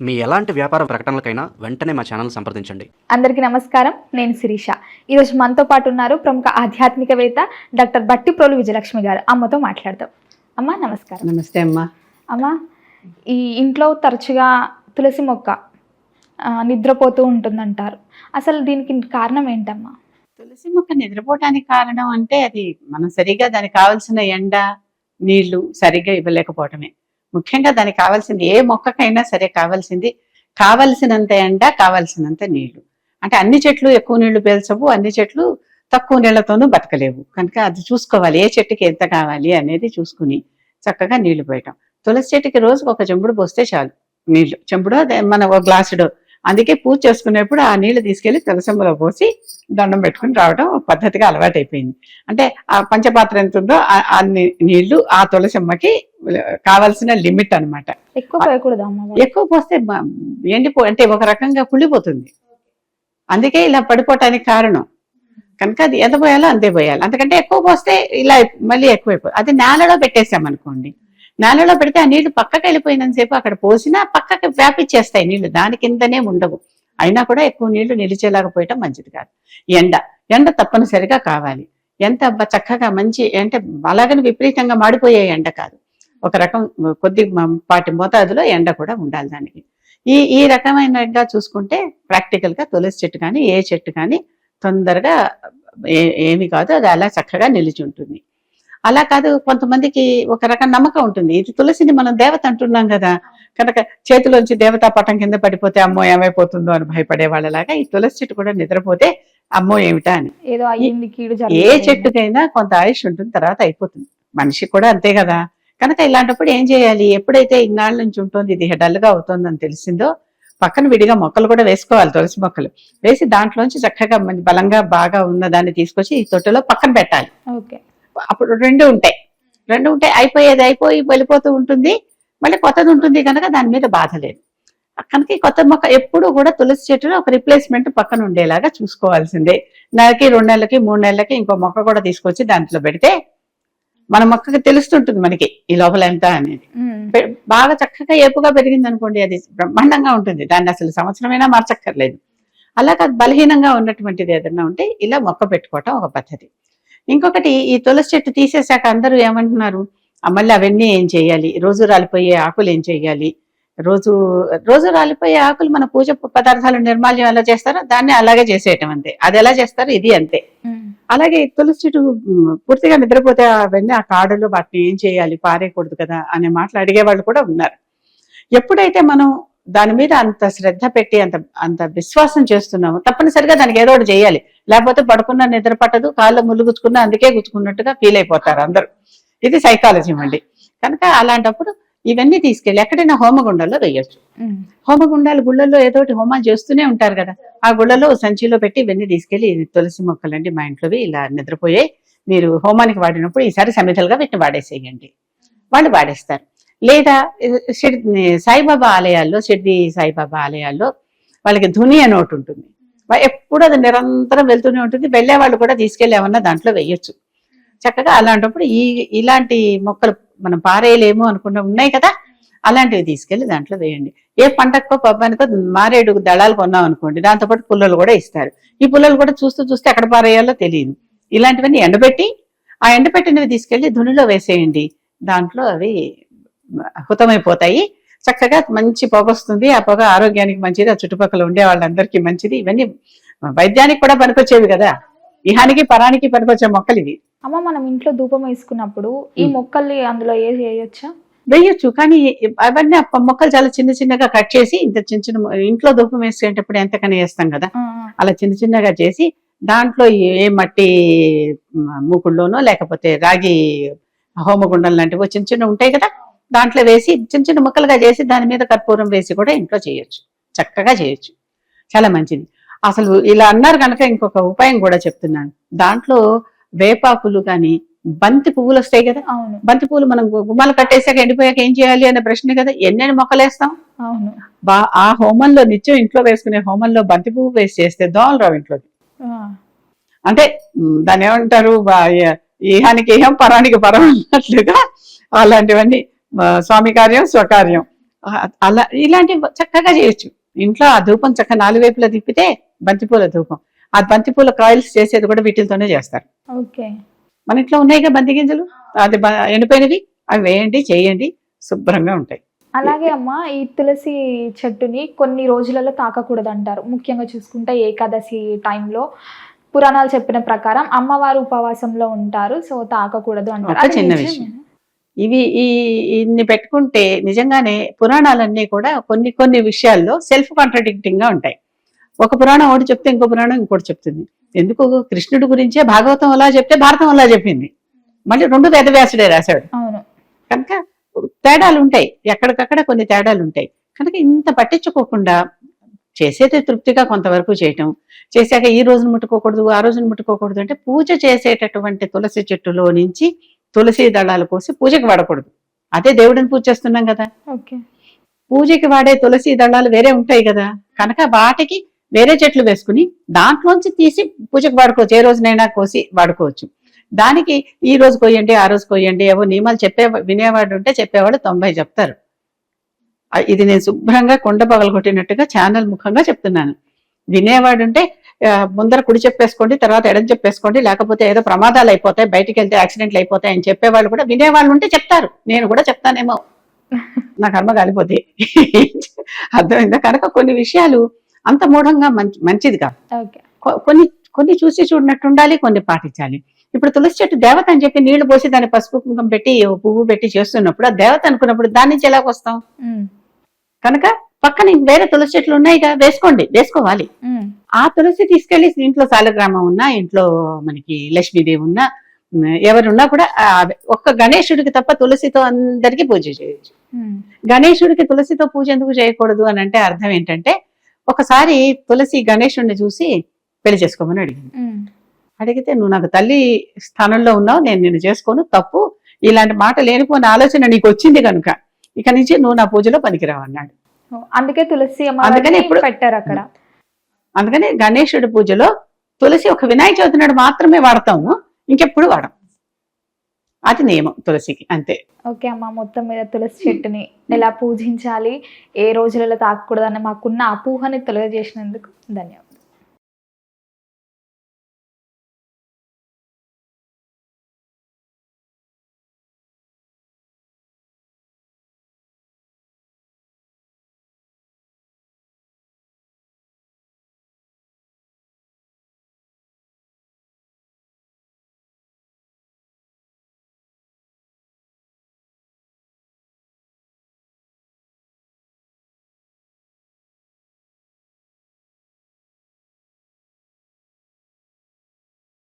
మీ ఎలాంటి వ్యాపార ప్రకటనలకైనా వెంటనే మా ఛానల్ సంప్రదించండి. అందరికీ నమస్కారం నేను శిరీష. ఈరోజు మనతో పాటు ఉన్నారు ప్రముఖ ఆధ్యాత్మికవేత్త డాక్టర్ బట్టిప్రోలు విజయలక్ష్మి గారు. అమ్మతో మాట్లాడదాం. అమ్మ నమస్కారం. నమస్తే అమ్మా. అమ్మ ఈ ఇంట్లో తరచుగా తులసి మొక్క ఆ, నిద్రపోతూ ఉంటుందంటారు. అసలు దీనికి కారణం ఏంటమ్మా? తులసి మొక్క నిద్రపోవటానికి కారణం అంటే అది మనం సరిగా దానికి కావాల్సిన ఎండ నీళ్ళు సరిగ్గా ఇవ్వలేకపోవటమే. ముఖ్యంగా దానికి కావాల్సింది ఏ మొక్కకైనా సరే కావాల్సింది. కావలసినంత ఎండ కావలసినంత నీళ్ళు. అంటే అన్ని చెట్లు ఎక్కువ నీళ్ళు పీల్చవు అన్ని చెట్లు తక్కువ నీళ్ళతోనూ బతకలేవు. కనుక అది చూసుకోవాలి ఏ చెట్టుకి ఎంత కావాలి అనేది చూసుకుని చక్కగా నీళ్ళు పోయటం. తులసి చెట్టుకి రోజుకు ఒక చెంబుడు పోస్తే చాలు నీళ్ళు. చెంబుడు అదే మన ఒక గ్లాసుడు అందుకే పూజ చేసుకునేప్పుడు ఆ నీళ్ళు తీసుకెళ్ళి తులసంబలో పోసి దండం పెట్టుకుని రావడం పద్ధతిగా అలవాటు అయిపోయింది అంటే ఆ పంచపాత్ర ఎంత ఉందో ఆ- అన్ని నీళ్ళు ఆ తులసమ్మకి కావాల్సిన లిమిట్ అన్నమాట. ఎక్కువ పోస్తే ఎండిపో అంటే ఒక రకంగా కుళ్ళిపోతుంది. అందుకే ఇలా పడిపోవటానికి కారణం. కనుక అది ఎంత పోయాలో అంతే పోయాలి. అంతకంటే ఎక్కువ పోస్తే ఇలా మళ్ళీ ఎక్కువైపోతుంది అది నేలలో పెట్టేసామనుకోండి. నాలలో పెడితే ఆ నీళ్ళు పక్కకి వెళ్ళిపోయినంతసేపు అక్కడ పోసినా పక్కకి వ్యాపించేస్తాయి నీళ్ళు. దాని కిందనే ఉండవు. అయినా కూడా ఎక్కువ నీళ్ళు నిలిచేలాగా పోయటం మంచిది కాదు. ఎండ. ఎండ తప్పనిసరిగా కావాలి. ఎంత చక్కగా మంచి అంటే అలాగని విపరీతంగా మాడిపోయే ఎండ కాదు. ఒక రకం కొద్ది పాటి మోతాదులో ఎండ కూడా ఉండాలి దానికి. ఈ ఈ రకమైనగా చూసుకుంటే ప్రాక్టికల్గా తులసి చెట్టు కానీ ఏ చెట్టు కానీ తొందరగా ఏమి కాదు. అది అలా చక్కగా నిలిచి ఉంటుంది. అలా కాదు కొంతమందికి ఒక రకం నమ్మకం ఉంటుంది. ఇది తులసిని మనం దేవత అంటున్నాం కదా. కనుక చేతిలోంచి దేవతా పటం కింద పడిపోతే అమ్మో ఏమైపోతుందో అని భయపడే వాళ్ళలాగా ఈ తులసి చెట్టు కూడా నిద్రపోతే అమ్మో ఏమిటా అని. ఏ. చెట్టుకైనా కొంత ఆయుష్ ఉంటుంది తర్వాత అయిపోతుంది. మనిషి కూడా అంతే కదా. కనుక ఇలాంటప్పుడు ఏం చేయాలి? ఎప్పుడైతే ఇన్నాళ్ళ నుంచి ఉంటుంది ఇది డల్గా అవుతుందని తెలిసిందో పక్కన విడిగా మొక్కలు కూడా వేసుకోవాలి తులసి మొక్కలు. వేసి దాంట్లోంచి చక్కగా బలంగా బాగా ఉన్న దాన్ని తీసుకొచ్చి ఈ తొట్టెలో పక్కన పెట్టాలి. ఓకే. అప్పుడు రెండు ఉంటాయి. రెండు ఉంటాయి అయిపోయేది అయిపోయి వెళ్ళిపోతూ ఉంటుంది. మళ్ళీ కొత్తది ఉంటుంది కనుక దాని మీద బాధ లేదు. కనుక ఈ కొత్త మొక్క ఎప్పుడు కూడా తులసి చెట్టులో ఒక రిప్లేస్మెంట్ పక్కన ఉండేలాగా చూసుకోవాల్సిందే. నెలకి రెండు నెలలకి మూడు నెలలకి ఇంకో మొక్క కూడా తీసుకొచ్చి దాంట్లో పెడితే మన మొక్కకి తెలుస్తుంటుంది మనకి ఈ లోపల ఎంత అనేది. బాగా చక్కగా ఏపుగా పెరిగింది అనుకోండి అది బ్రహ్మాండంగా ఉంటుంది. దాన్ని అసలు సంవత్సరమైనా మార్చక్కర్లేదు. అలా కాదు బలహీనంగా ఉన్నటువంటిది ఏదైనా ఉంటే ఇలా మొక్క పెట్టుకోవటం ఒక పద్ధతి. ఇంకొకటి ఈ తులసి చెట్టు తీసేశాక అందరూ ఏమంటున్నారు? "ఆ, మళ్ళీ అవన్నీ ఏం చేయాలి? రోజు రాలిపోయే ఆకులు ఏం చేయాలి? రోజు రోజు రాలిపోయే ఆకులు మన పూజ పదార్థాలు నిర్మాల్యం ఎలా చేస్తారో దాన్ని అలాగే చేసేయటం అంతే. అది ఎలా చేస్తారో ఇది అంతే. అలాగే తులసి చెట్టు పూర్తిగా నిద్రపోతే అవన్నీ ఆ కాడలు వాటిని ఏం చేయాలి? పారేయకూడదు కదా? అనే మాటలు అడిగే వాళ్ళు కూడా ఉన్నారు. ఎప్పుడైతే మనం దాని మీద అంత శ్రద్ధ పెట్టి అంత అంత విశ్వాసం చేస్తున్నామో. తప్పనిసరిగా దానికి ఏదో ఒకటి చేయాలి. లేకపోతే పడుకున్న నిద్ర పట్టదు కాళ్ళు ముళ్ళు గుచ్చుకున్నా అందుకే గుచ్చుకున్నట్టుగా ఫీల్ అయిపోతారు అందరూ. ఇది సైకాలజీ మళ్ళీ కనుక అలాంటప్పుడు ఇవన్నీ తీసుకెళ్ళి ఎక్కడైనా హోమగుండంలో వేయొచ్చు. హోమగుండాలు గుళ్ళల్లో ఏదో ఒకటి హోమాలు చేస్తూనే ఉంటారు కదా. ఆ గుళ్ళలో సంచిలో పెట్టి ఇవన్నీ తీసుకెళ్ళి ఇది తులసి మొక్కలండి మా ఇంట్లోవి ఇలా నిద్రపోయాయి. మీరు హోమానికి వాడినప్పుడు ఈసారి సమిధలుగా వీటిని వాడేసేయండి. వాళ్ళు వాడేస్తారు. లేదా షిర్ది సాయిబాబా ఆలయాల్లో షిర్ది సాయిబాబా ఆలయాల్లో వాళ్ళకి ధుని అని ఒకటి ఉంటుంది. ఎప్పుడు అది నిరంతరం వెళ్తూనే ఉంటుంది. వెళ్ళే వాళ్ళు కూడా తీసుకెళ్ళామన్నా దాంట్లో వేయొచ్చు. చక్కగా అలాంటప్పుడు ఈ ఇలాంటి మొక్కలు మనం పారేయలేము అనుకున్న ఉన్నాయి కదా అలాంటివి తీసుకెళ్ళి దాంట్లో వేయండి. ఏ పంటకో పబ్బానికో మారేడు దళాలు కొన్నాం అనుకోండి దాంతోపాటు పుల్లలు కూడా ఇస్తారు. ఈ పుల్లలు కూడా చూస్తూ చూస్తే ఎక్కడ పారేయాలో తెలియదు. ఇలాంటివన్నీ ఎండబెట్టి ఆ ఎండబెట్టినవి తీసుకెళ్ళి ధునిలో వేసేయండి. దాంట్లో అవి హుతమైపోతాయి చక్కగా మంచి పొగ వస్తుంది ఆ పొగ ఆరోగ్యానికి మంచిది. ఆ చుట్టుపక్కల ఉండే వాళ్ళందరికీ మంచిది. ఇవన్నీ వైద్యానికి కూడా పనికొచ్చేవి కదా. ఇహానికి పరానికి పనికొచ్చే మొక్కలు ఇవి. అమ్మ మనం ఇంట్లో ధూపం వేసుకున్నప్పుడు ఈ. మొక్కల్ని అందులో ఏ చేయొచ్చా వేయొచ్చు. కానీ అవన్నీ మొక్కలు చాలా చిన్న చిన్నగా కట్ చేసి ఇంత చిన్న చిన్న ఇంట్లో ధూపం వేసేటప్పుడు ఎంతకని వేస్తాం కదా. అలా చిన్న చిన్నగా చేసి దాంట్లో ఏ మట్టి మ, మూకుళ్ళలోనో లేకపోతే రాగి హోమగుండం లాంటివి చిన్న చిన్న ఉంటాయి కదా. దాంట్లో వేసి చిన్న చిన్న ముక్కలుగా చేసి దాని మీద కర్పూరం వేసి కూడా ఇంట్లో చేయొచ్చు. చక్కగా చేయొచ్చు. చాలా మంచిది. అసలు ఇలా అన్నారు కనుక ఇంకొక ఉపాయం కూడా చెప్తున్నాను. దాంట్లో వేపాకులు కానీ బంతి పువ్వులు వస్తాయి కదా? బంతి పువ్వులు మనం గుమ్మాలు కట్టేసాక ఎండిపోయాక ఏం చేయాలి అనే ప్రశ్న కదా? ఎన్నెన్ని మొక్కలు వేస్తాం? అవును. బా ఆ హోమంలో నిత్యం ఇంట్లో వేసుకునే హోమంలో బంతి పువ్వు వేసి చేస్తే దోమలు రావు ఇంట్లోకి. అంటే మ్, దాన్ని ఏమంటారు? ఈహానికి ఏం పరానికి పరం అన్నట్లుగా అలాంటివన్నీ స్వామి కార్యం స్వకార్యం. అలా ఇలాంటివి చక్కగా చేయొచ్చు. ఇంట్లో ఆ ధూపం చక్కగా నాలుగు వైపులా తిప్పితే బంతిపూల ధూపం. ఆ బంతిపూల కాయిల్స్ చేసేది కూడా వీటితోనే చేస్తారు. ఓకే. మన ఇంట్లో ఉన్నాయిగా బంతి గింజలు? అది ఎండిపోయినవి? అవి వేయండి చేయండి శుభ్రంగా ఉంటాయి. అలాగే అమ్మ ఈ తులసి చెట్టుని కొన్ని రోజులలో తాకకూడదు అంటారు ముఖ్యంగా చూసుకుంటే ఏకాదశి టైంలో పురాణాలు చెప్పిన ప్రకారం అమ్మవారు ఉపవాసంలో ఉంటారు సో తాకకూడదు అంటారు. చిన్న? విషయం. ఇవి ఈ ఇన్ని పెట్టుకుంటే నిజంగానే పురాణాలన్నీ కూడా కొన్ని కొన్ని విషయాల్లో సెల్ఫ్ కాంట్రడిక్టింగ్గా ఉంటాయి. ఒక పురాణం ఒకటి చెప్తే ఇంకో పురాణం ఇంకోటి చెప్తుంది. ఎందుకు? కృష్ణుడి గురించే భాగవతం అలా చెప్తే భారతం అలా చెప్పింది. మళ్ళీ రెండు వేదవ్యాసుడే రాశాడు. కనుక తేడాలు ఉంటాయి. ఎక్కడికక్కడ కొన్ని తేడాలు ఉంటాయి. కనుక ఇంత పట్టించుకోకుండా చేసేది తృప్తిగా కొంతవరకు చేయటం. చేశాక ఈ రోజును ముట్టుకోకూడదు ఆ రోజును ముట్టుకోకూడదు అంటే పూజ చేసేటటువంటి తులసి చెట్టులో నుంచి తులసి దళాలు కోసి పూజకి వాడకూడదు. అదే దేవుడిని పూజ చేస్తున్నాం కదా. పూజకి వాడే తులసి దళాలు వేరే ఉంటాయి కదా. కనుక వాటికి వేరే చెట్లు వేసుకుని దాంట్లోంచి తీసి పూజకు వాడుకోవచ్చు. ఏ రోజునైనా కోసి వాడుకోవచ్చు. దానికి ఈ రోజు కొయ్యండి ఆ రోజు కొయ్యండి ఏవో నియమాలు చెప్పే వినేవాడు ఉంటే చెప్పేవాడు తొంభై చెప్తారు. ఇది నేను శుభ్రంగా కొండ పగలగొట్టినట్టుగా ఛానల్ ముఖంగా చెప్తున్నాను. వినేవాడు ఉంటే ఆ, ముందర కుడి చెప్పేసుకోండి తర్వాత ఎడం చెప్పేసుకోండి లేకపోతే ఏదో ప్రమాదాలు అయిపోతాయి బయటికి వెళ్తే యాక్సిడెంట్లు అయిపోతాయి అని చెప్పేవాళ్ళు కూడా వినేవాళ్ళు ఉంటే చెప్తారు. నేను కూడా చెప్తానేమో. నా కర్మ కాలిపోతే. అర్థమైందా? కనుక కొన్ని విషయాలు అంత మూఢంగా మంచి మంచిది కాదు. కొన్ని కొన్ని చూసి చూడనట్టు ఉండాలి కొన్ని పాటించాలి. ఇప్పుడు తులసి చెట్టు దేవత అని చెప్పి నీళ్ళు పోసి దాన్ని పసుపు కుంకుమ పెట్టి పువ్వు పెట్టి చేస్తున్నప్పుడు ఆ దేవత అనుకున్నప్పుడు దాని నుంచి ఎలా వస్తాం కనుక పక్కన వేరే తులసి చెట్లు ఉన్నాయిగా వేసుకోండి వేసుకోవాలి. ఆ తులసి తీసుకెళ్ళి ఇంట్లో సాలగ్రామం ఉన్నా ఇంట్లో మనకి లక్ష్మీదేవి ఉన్నా ఎవరున్నా కూడా ఒక్క గణేశుడికి తప్ప తులసితో అందరికీ పూజ చేయొచ్చు. గణేశుడికి తులసితో పూజ ఎందుకు చేయకూడదు అని అంటే అర్థం ఏంటంటే ఒకసారి తులసి గణేశుడిని చూసి పెళ్ళి చేసుకోమని అడిగింది. అడిగితే నువ్వు నాకు తల్లి స్థానంలో ఉన్నావు నేను నిన్ను చేసుకోను తప్పు. ఇలాంటి మాట లేనిపోయిన ఆలోచన నీకు వచ్చింది కనుక ఇక నుంచి నువ్వు నా పూజలో పనికిరావు అన్నాడు. అందుకే తులసి అందుకని ఇప్పుడు- పెట్టారు అక్కడ. అందుకని గణేశుడి పూజలో తులసి ఒక వినాయక చవితి నాడు మాత్రమే వాడతాము ఇంకెప్పుడు వాడం. అది నియమం తులసికి అంతే. ఓకే అమ్మ మొత్తం మీద తులసి చెట్టుని ఎలా పూజించాలి ఏ రోజులలో తాకూడదని మాకున్న అపోహని తొలగజేసినందుకు ధన్యవాదాలు.